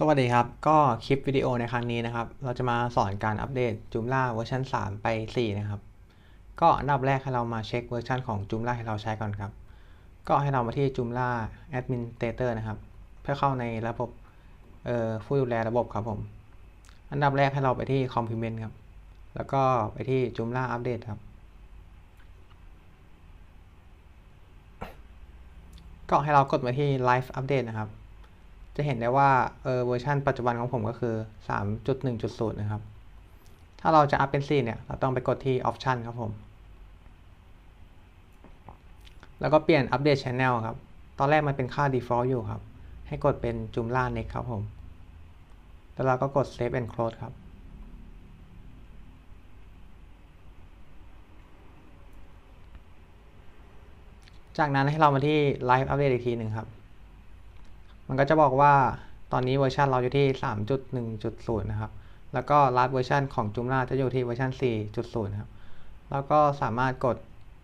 สวัสดีครับ ก็คลิปวิดีโอในครั้งนี้นะครับ เราจะมาสอนการอัปเดต Joomla เวอร์ชัน3 ไป 4 นะครับ ก็อันดับแรกให้เรามาเช็คเวอร์ชันของ Joomla ให้เราใช้ก่อนครับ ก็ให้เรามาที่ Joomla Administrator นะครับ เพื่อเข้าในระบบผู้ดูแลระบบครับผม อันดับแรกให้เราไปที่ Complement ครับ แล้วก็ไปที่ Joomla Update ครับ ก็ให้เรากดมาที่ Live Update นะครับ จะเห็นได้ว่าเออเวอร์ชันปัจจุบันของผมก็คือ 3.1.0 นะครับ ถ้าเราจะอัพเป็น 4 เนี่ย เราต้องไปกดที่ Option ครับผม แล้วก็เปลี่ยน Update Channel ครับ ตอนแรกมันเป็นค่า Default อยู่ครับ ให้กดเป็น Joomla Next ครับผม แล้วเราก็กด Save and Close ครับจากนั้นให้เรามาที่ Live Update อีกทีหนึ่งครับ มันก็จะบอกว่าตอนนี้เวอร์ชันเราอยู่ที่ 3.1.0 นะครับ แล้วก็ last เวอร์ชันของ Joomla จะอยู่ที่เวอร์ชัน4.0 ครับ แล้วก็สามารถกด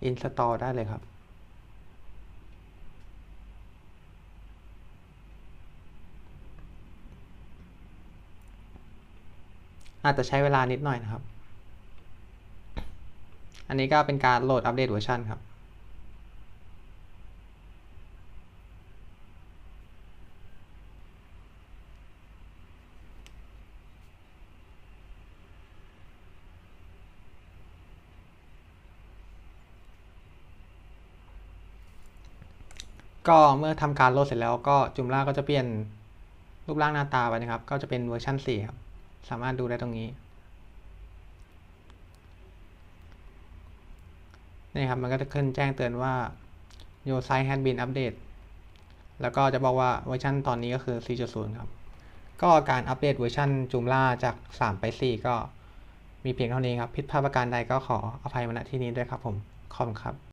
install ได้เลยครับอาจจะใช้เวลานิดหน่อยนะครับ อันนี้ก็เป็นการโหลดอัปเดตเวอร์ชันครับ ก็เมื่อทำการโหลดเสร็จแล้วก็ Joomla ก็จะเปลี่ยนรูปร่างหน้าตาไปนะครับ ก็จะเป็นเวอร์ชัน4ครับ สามารถดูได้ตรงนี้นี่ครับ มันก็จะขึ้นแจ้งเตือนว่า your site has been update แล้วก็จะบอกว่าเวอร์ชันตอนนี้ก็คือ 4.0 ครับ ก็การอัปเดตเวอร์ชัน Joomla จาก 3 ไป 4 ก็มีเพียงเท่านี้ครับ ผิดพลาดประการใดก็ขออภัยมาณที่นี้ด้วยครับผม ขอบคุณครับ